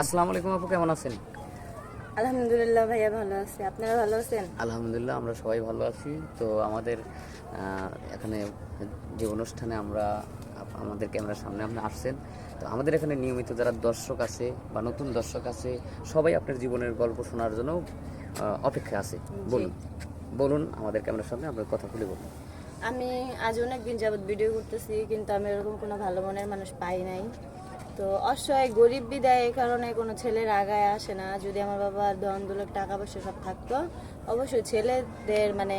আসসালামু আলাইকুম আপু কেমন আছেন? আলহামদুলিল্লাহ ভাইয়া ভালো আছি। আপনারা ভালো আছেন? আলহামদুলিল্লাহ আমরা সবাই ভালো আছি। তো আমাদের এখানে যে অনুষ্ঠানে আমরা আমাদের ক্যামেরার সামনে আপনি আসছেন তো আমাদের এখানে নিয়মিত যারা দর্শক আছে বা নতুন দর্শক আছে সবাই আপনার জীবনের গল্প শোনার জন্য অপেক্ষা আছে। বলুন বলুন আমাদের ক্যামেরার সামনে আপনার কথা খুলে বলুন। আমি আজ অনেক দিন যাবত ভিডিও করতেছি কিন্তু আমি এরকম কোনো ভালো মনের মানুষ পাই নাই। তো অসহায়, গরিব বিদায় এই কারণে কোনো ছেলের আগায় আসে না। যদি আমার বাবার ধন দৌলত, টাকা পয়সা সব থাকতো, অবশ্যই ছেলেদের মানে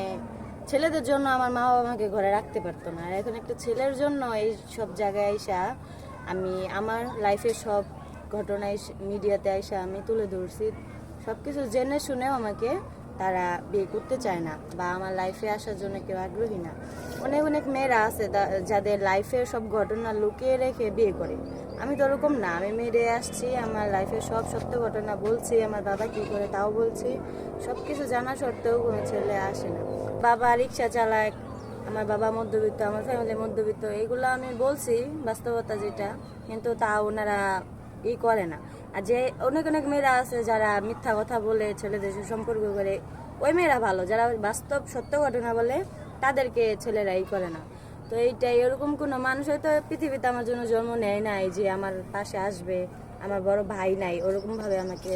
ছেলেদের জন্য আমার মা বাবা আমাকে ঘরে রাখতে পারতো না। আর এখন একটা ছেলের জন্য এই সব জায়গায় আইসা আমি, আমার লাইফের সব ঘটনা মিডিয়াতে আইসা আমি তুলে ধরছি। সব কিছু জেনে শুনেও আমাকে তারা বিয়ে করতে চায় না বা আমার লাইফে আসার জন্য কেউ আগ্রহী না। অনেক অনেক মেয়েরা আছে যাদের লাইফের সব ঘটনা লুকিয়ে রেখে বিয়ে করে। আমি তো ওরকম না আমি মেয়েরে আসছি, আমার লাইফের সব সত্য ঘটনা বলছি, আমার বাবা কি করে তাও বলছি সব কিছু জানা সত্ত্বেও কোনো ছেলে আসে না। বাবা রিক্সা চালায়, আমার বাবা মধ্যবিত্ত, আমার ফ্যামিলি মধ্যবিত্ত এইগুলো আমি বলছি বাস্তবতা যেটা, কিন্তু তা ওনারা ই করে না। আর যে অনেক অনেক মেয়েরা আছে যারা মিথ্যা কথা বলে, ছেলেদের সম্পর্ক করে, ওই মেয়েরা ভালো, যারা বাস্তব সত্য ঘটনা বলে, তাদেরকে ছেলেরা ই করে না। তো এইটাই এরকম কোনো মানুষ হয়তো পৃথিবীতে আমার জন্য জন্ম নেয় নাই যে আমার পাশে আসবে, আমার বড় ভাই নাই ওরকম ভাবে আমাকে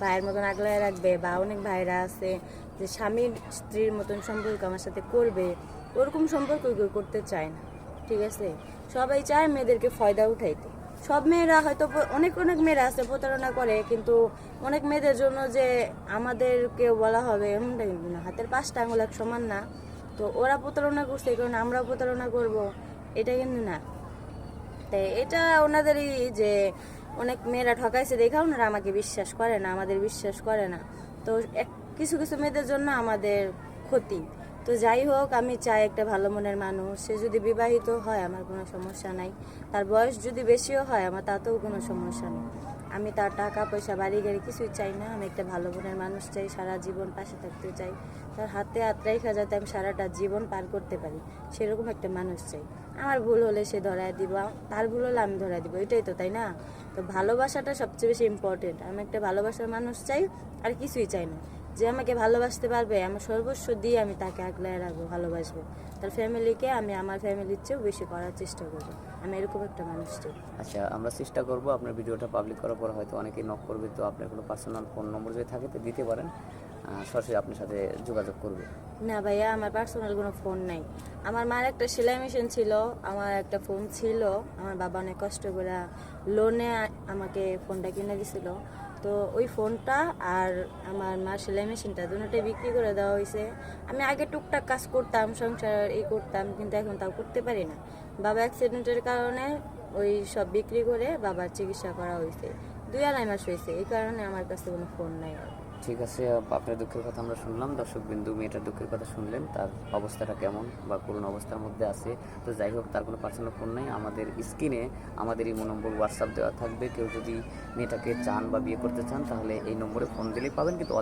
ভাইয়ের মতন আগলায় রাখবে বা অনেক ভাইরা আছে যে স্বামীর স্ত্রীর মতন সম্পর্ক আমার সাথে করবে, ওরকম সম্পর্ক কেউ করতে চায় না, ঠিক আছে? সবাই চায় মেয়েদেরকে ফয়দা উঠাইতে। সব মেয়েরা হয়তো অনেক অনেক মেয়েরা আছে, প্রতারণা করে, কিন্তু অনেক মেয়েদের জন্য যে আমাদেরকে বলা হবে এমনটা কিন্তু না, হাতের পাঁচটা আঙুল এক সমান না। তো ওরা প্রতারণা করছে, এই কারণে আমরাও প্রতারণা করব। এটা কিন্তু না। তাই এটা ওনাদেরই যে অনেক মেয়েরা ঠকাইছে দেখা ওনারা আমাকে বিশ্বাস করে না, আমাদের বিশ্বাস করে না। তো এক, কিছু কিছু মেয়েদের জন্য আমাদের ক্ষতি। তো যাই হোক, আমি চাই একটা ভালো মনের মানুষ। সে যদি বিবাহিত হয়, আমার কোনো সমস্যা নাই। তার বয়স যদি বেশিও হয়, আমার তাতেও কোনো সমস্যা নেই। আমি তার টাকা, পয়সা, বাড়ি গাড়ি কিছুই চাই না। আমি একটা ভালো মনের মানুষ চাই, সারা জীবন পাশে থাকতে চাই। তার হাতে হাত রেখা যাতে আমি সারাটা জীবন পার করতে পারি, সেরকম একটা মানুষ চাই। আমার ভুল হলে সে ধরায় দিব, তার ভুল হলে আমি ধরায় দিব, এটাই তো, তাই না? তো ভালোবাসাটা সবচেয়ে বেশি ইম্পর্টেন্ট আমি একটা ভালোবাসার মানুষ চাই, আর কিছুই চাই না। যে আমাকে ভালোবাসতে পারবে আমার সর্বস্ব দিয়ে আমি তাকে আগলায় রাখব ভালোবাসবো। তার ফ্যামিলিকে আমি আমার ফ্যামিলির চেয়েও বেশি করার চেষ্টা করব। আমি এরকম একটা মানুষ চাই। আচ্ছা আমরা চেষ্টা করব আপনার ভিডিওটা পাবলিক করার পর হয়তো অনেকেই নক করবে তো আপনার কোনো পার্সোনাল ফোন নম্বর যদি থাকে তো দিতে পারেন। সরাসরি আপনার সাথে যোগাযোগ করবে। না ভাইয়া আমার পার্সোনাল কোনো ফোন নাই। আমার মার একটা সেলাই মেশিন ছিল, আমার একটা ফোন ছিল, আমার বাবা অনেক কষ্ট করে লোনে আমাকে ফোনটা কিনে দিছিল। তো ওই ফোনটা আর আমার মার সেলাই মেশিনটা দুটোটাই বিক্রি করে দেওয়া হয়েছে। আমি আগে টুকটাক কাজ করতাম, সংসার এই করতাম, কিন্তু এখন তাও করতে পারি না। বাবা অ্যাক্সিডেন্টের কারণে ওই সব বিক্রি করে বাবার চিকিৎসা করা হয়েছে। দুই আড়াই মাস হয়েছে, এই কারণে আমার কাছে কোনো ফোন নাই আর। ঠিক আছে আপনার দুঃখের কথা আমরা শুনলাম। দর্শক বিন্দু মেয়েটার দুঃখের কথা শুনলেন, তার অবস্থাটা কেমন বা করুণ অবস্থার মধ্যে আছে? তো যাই হোক, তার কোনো পার্সোনাল ফোন নেই। আমাদের স্ক্রিনে আমাদের এই নম্বর হোয়াটসঅ্যাপ দেওয়া থাকবে। কেউ যদি মেয়েটাকে চান বা বিয়ে করতে চান, তাহলে এই নম্বরে ফোন দিলেই পাবেন। কিন্তু